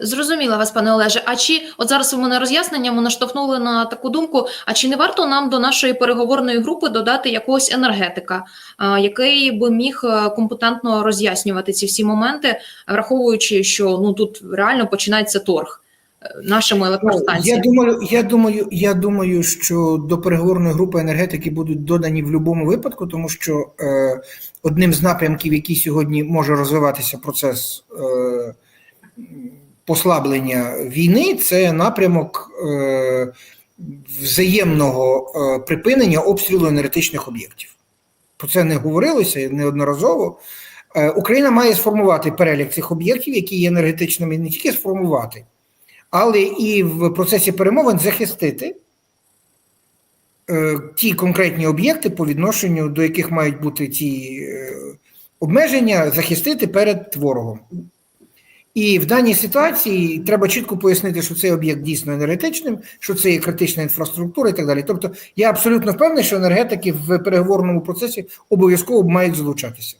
Зрозуміла вас, пане Олеже. А чи от зараз ви мене роз'ясненням наштовхнули на таку думку? А чи не варто нам до нашої переговорної групи додати якогось енергетика, який би міг е, компетентно роз'яснювати ці всі моменти, враховуючи, що ну тут реально починається торг е, нашими Ну, Я думаю, я думаю, я думаю, що до переговорної групи енергетики будуть додані в будь-якому випадку, тому що е, одним з напрямків, який сьогодні може розвиватися процес е, послаблення війни, це напрямок е, взаємного е, припинення обстрілу енергетичних об'єктів. Про це не говорилося неодноразово. Е, Україна має сформувати перелік цих об'єктів, які є енергетичними, не тільки сформувати, але і в процесі перемовин захистити ті конкретні об'єкти, по відношенню до яких мають бути ті обмеження, захистити перед ворогом. І в даній ситуації треба чітко пояснити, що цей об'єкт дійсно енергетичним, що це є критична інфраструктура і так далі. Тобто, я абсолютно впевнений, що енергетики в переговорному процесі обов'язково мають залучатися.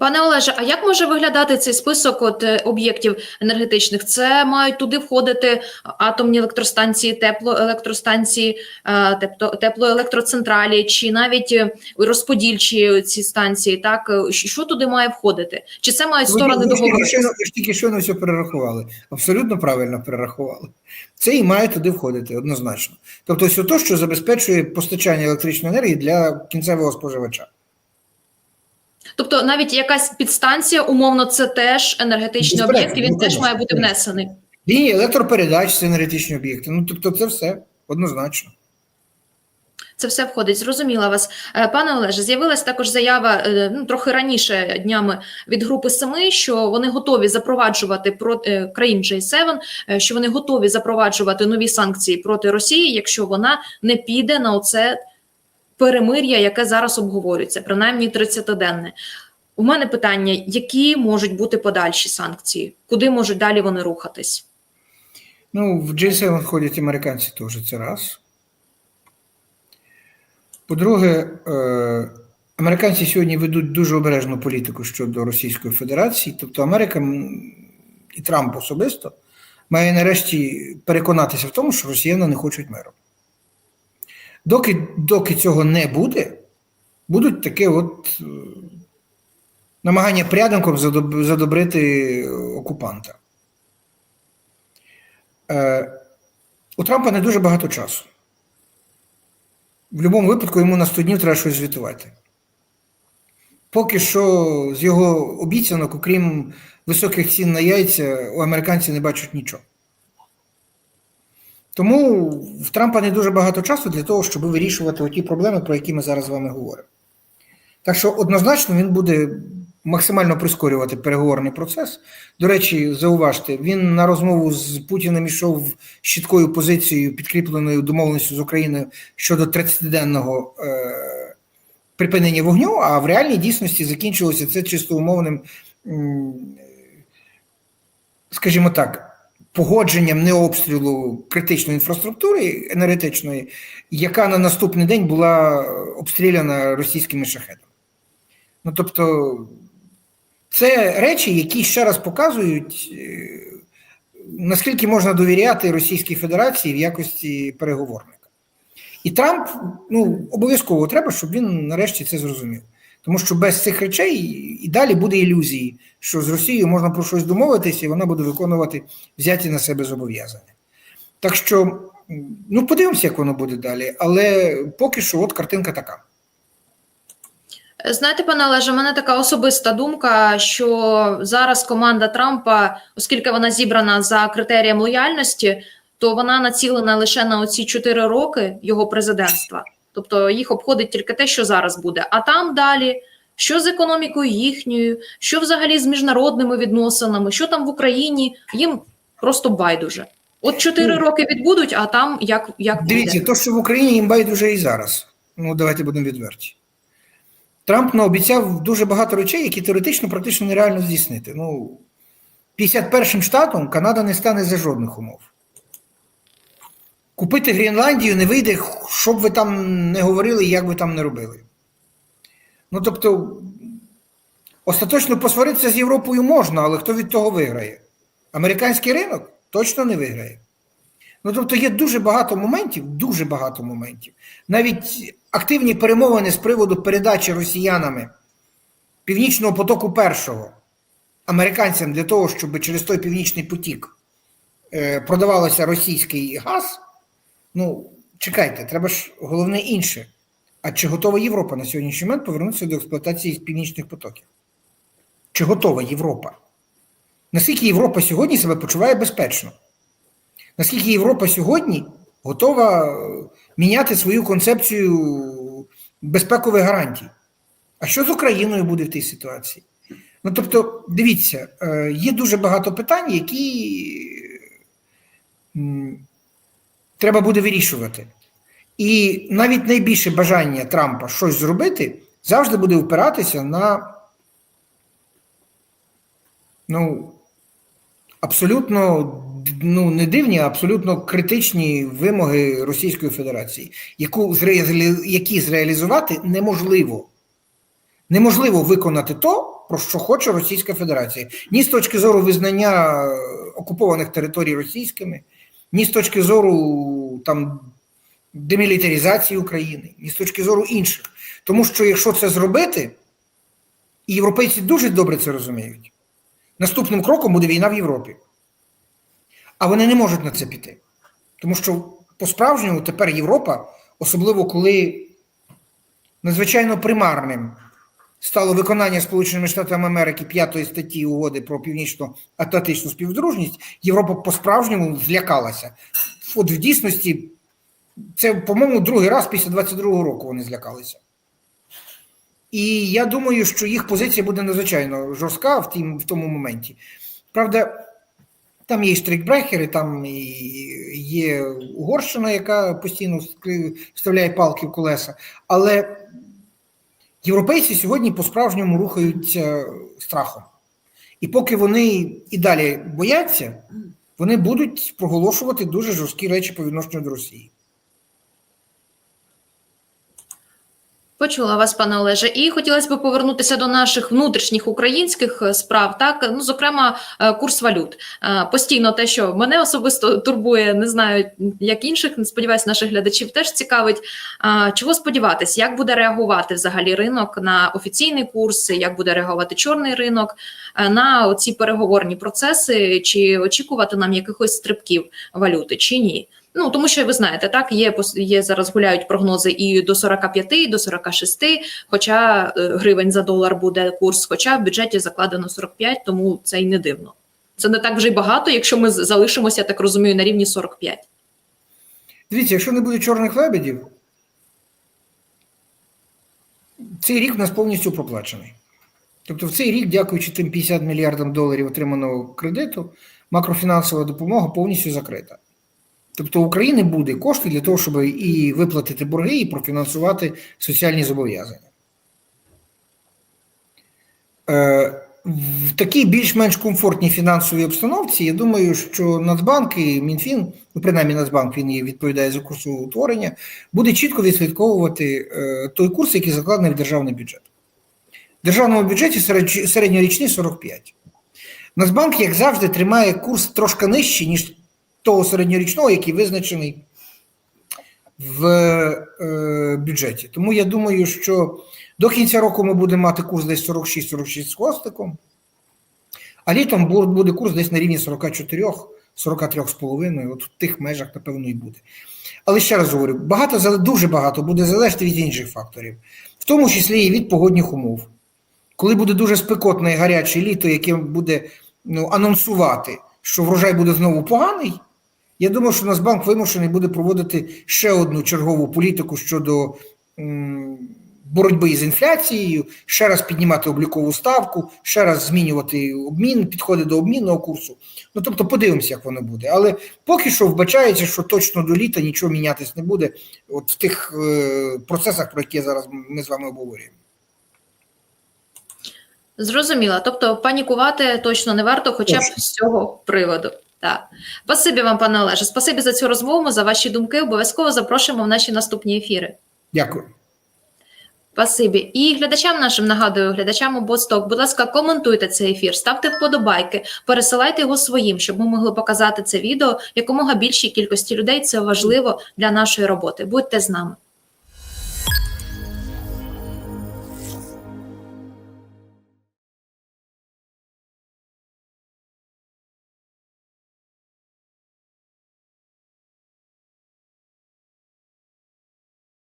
Пане Олеже, а як може виглядати цей список от е, об'єктів енергетичних? Це мають туди входити атомні електростанції, теплоелектростанції, е, теплоелектроцентралі, чи навіть е, розподільчі ці станції? Так що що туди має входити? Чи це мають сторони ж тільки договору? ви ж тільки щойно все перерахували. Абсолютно правильно перерахували. Це і має туди входити однозначно. Тобто, все те, що забезпечує постачання електричної енергії для кінцевого споживача. Тобто навіть якась підстанція, умовно, це теж енергетичний об'єкт, і він ну, теж має бути внесений. Лінії електропередач це енергетичні об'єкти. Ну, тобто, це все однозначно. Це все входить. Зрозуміла вас, Е, пане Олеже. З'явилась також заява е, ну трохи раніше днями від групи Семи, що вони готові запроваджувати проти е, країн G7, е, що вони готові запроваджувати нові санкції проти Росії, якщо вона не піде на оце перемир'я, яке зараз обговорюється, принаймні 30-денне. У мене питання: які можуть бути подальші санкції? Куди можуть далі вони рухатись? Ну, в G7 входять американці теж, це раз. По-друге, е, американці сьогодні ведуть дуже обережну політику щодо Російської Федерації. Тобто Америка і Трамп особисто має нарешті переконатися в тому, що росіяни не хочуть миру. Доки, доки цього не буде, будуть таке от е, намагання пряденком задоб- задобрити окупанта. Е, у Трампа не дуже багато часу. В будь-якому випадку йому на 100 днів треба щось звітувати. Поки що з його обіцянок, окрім високих цін на яйця, у американців не бачать нічого. Тому в Трампа не дуже багато часу для того, щоб вирішувати оті проблеми, про які ми зараз з вами говоримо. Так що однозначно він буде максимально прискорювати переговорний процес. До речі, зауважте, він на розмову з Путіним йшов чіткою позицією, підкріпленою домовленістю з Україною щодо 30-денного е, припинення вогню, а в реальній дійсності закінчилося це чисто умовним, скажімо так, погодженням необстрілу критичної інфраструктури енергетичної, яка на наступний день була обстріляна російськими шахедами. Ну тобто, це речі, які ще раз показують, е, наскільки можна довіряти Російській Федерації в якості переговорника. І Трамп ну, обов'язково треба, щоб він нарешті це зрозумів. Тому що без цих речей і далі буде ілюзії, що з Росією можна про щось домовитися, і вона буде виконувати взяті на себе зобов'язання. Так що, ну, подивимося, як воно буде далі. Але поки що, от картинка така. Знаєте, пане Олеже, в мене така особиста думка, що зараз команда Трампа, оскільки вона зібрана за критерієм лояльності, то вона націлена лише на оці 4 роки його президентства. Тобто їх обходить тільки те, що зараз буде. А там далі, що з економікою їхньою, що взагалі з міжнародними відносинами, що там в Україні, їм просто байдуже. От 4 Ну, роки відбудуть, а там як, як буде. Дивіться, то, що в Україні їм байдуже і зараз. Ну, давайте будемо відверті. Трамп наобіцяв дуже багато речей, які теоретично практично нереально здійснити. Ну, 51-м штатом Канада не стане за жодних умов. Купити Гренландію не вийде, що б ви там не говорили як ви там не робили. Ну, тобто, остаточно посваритися з Європою можна, але хто від того виграє? Американський ринок точно не виграє. Ну, тобто є дуже багато моментів, дуже багато моментів. Навіть активні перемовини з приводу передачі росіянами Північного потоку першого американцям для того, щоб через той північний потік е, продавалося російський газ. Ну, чекайте, треба ж головне інше. А чи готова Європа на сьогоднішній момент повернутися до експлуатації північних потоків? Чи готова Європа? Наскільки Європа сьогодні себе почуває безпечно? Наскільки Європа сьогодні готова е, міняти свою концепцію безпекових гарантій? А що з Україною буде в тій ситуації? Ну тобто, дивіться, е, є дуже багато питань, які треба буде вирішувати. І навіть найбільше бажання Трампа щось зробити завжди буде впиратися на ну, абсолютно ну, не дивні, а абсолютно критичні вимоги Російської Федерації, яку які зреалізувати неможливо. Неможливо виконати то, про що хоче Російська Федерація. Ні з точки зору визнання е, окупованих територій російськими, ні з точки зору там, демілітаризації України, ні з точки зору інших. Тому що якщо це зробити, і європейці дуже добре це розуміють, наступним кроком буде війна в Європі. А вони не можуть на це піти. Тому що по-справжньому тепер Європа, особливо коли надзвичайно примарним стало виконання Сполученими Штатами Америки п'ятої статті угоди про північно-атлантичну співдружність, Європа по-справжньому злякалася. От в дійсності, це, по-моєму, другий раз після 22-го року вони злякалися. І я думаю, що їх позиція буде надзвичайно жорстка в, тім, в тому моменті. Правда, там є і штрикбрехери, там і є Угорщина, яка постійно вставляє палки в колеса. Але європейці сьогодні по-справжньому рухаються страхом. І поки вони і далі бояться, вони будуть проголошувати дуже жорсткі речі по відношенню до Росії. Почула вас, пане Олеже, і хотілося б повернутися до наших внутрішніх українських е, справ. Так, ну зокрема, е, курс валют. Е, Постійно те, що мене особисто турбує, не знаю, як інших. Сподіваюсь, наших глядачів теж цікавить. Чого сподіватись, як буде реагувати взагалі ринок на офіційний курс, як буде реагувати чорний ринок на ці переговорні процеси, чи очікувати нам якихось стрибків валюти, чи ні? Ну тому що ви знаєте, так є є зараз гуляють прогнози і до 45, і до 46, Хоча е, гривень за долар буде курс, хоча в бюджеті закладено 45, тому це й не дивно. Це не так вже й багато, якщо ми залишимося, я так розумію, на рівні 45. Дивіться, якщо не буде чорних лебедів, цей рік у нас повністю проплачений. Тобто в цей рік, дякуючи тим 50 мільярдам доларів отриманого кредиту, макрофінансова допомога повністю закрита. Тобто у України буде кошти для того, щоб і виплатити борги, і профінансувати соціальні зобов'язання. Е, в такій більш-менш комфортній фінансовій обстановці, я думаю, що Нацбанк і Мінфін, ну принаймні Нацбанк він відповідає за курсове утворення, буде чітко відслідковувати е, той курс, який закладений в державний бюджет. В державному бюджеті серед- середньорічний 45. Нацбанк, як завжди, тримає курс трошки нижче, ніж того середньорічного, який визначений в е, бюджеті. Тому я думаю, що до кінця року ми будемо мати курс десь 46-46 з хвостиком, а літом буде курс десь на рівні 44, 43,5, от в тих межах, напевно, і буде. Але ще раз говорю, багато, дуже багато буде залежати від інших факторів, в тому числі і від погодних умов. Коли буде дуже спекотне і гаряче літо, яке буде ну, анонсувати, що врожай буде знову поганий, я думаю, що Нацбанк вимушений буде проводити ще одну чергову політику щодо боротьби з інфляцією, ще раз піднімати облікову ставку, ще раз змінювати обмін, підходи до обмінного курсу. Ну тобто, подивимося, як воно буде. Але поки що вбачається, що точно до літа нічого мінятись не буде от в тих е, процесах, про які зараз ми з вами обговорюємо. Зрозуміло. Тобто панікувати точно не варто, хоча б з цього приводу. Так. Спасибі вам, пане Олеже. Спасибі за цю розмову, за ваші думки. Обов'язково запрошуємо в наші наступні ефіри. Дякую. Спасибі. І глядачам нашим нагадую, глядачам обосток, будь ласка, коментуйте цей ефір, ставте вподобайки, пересилайте його своїм, щоб ми могли показати це відео якомога більшій кількості людей. Це важливо для нашої роботи. Будьте з нами.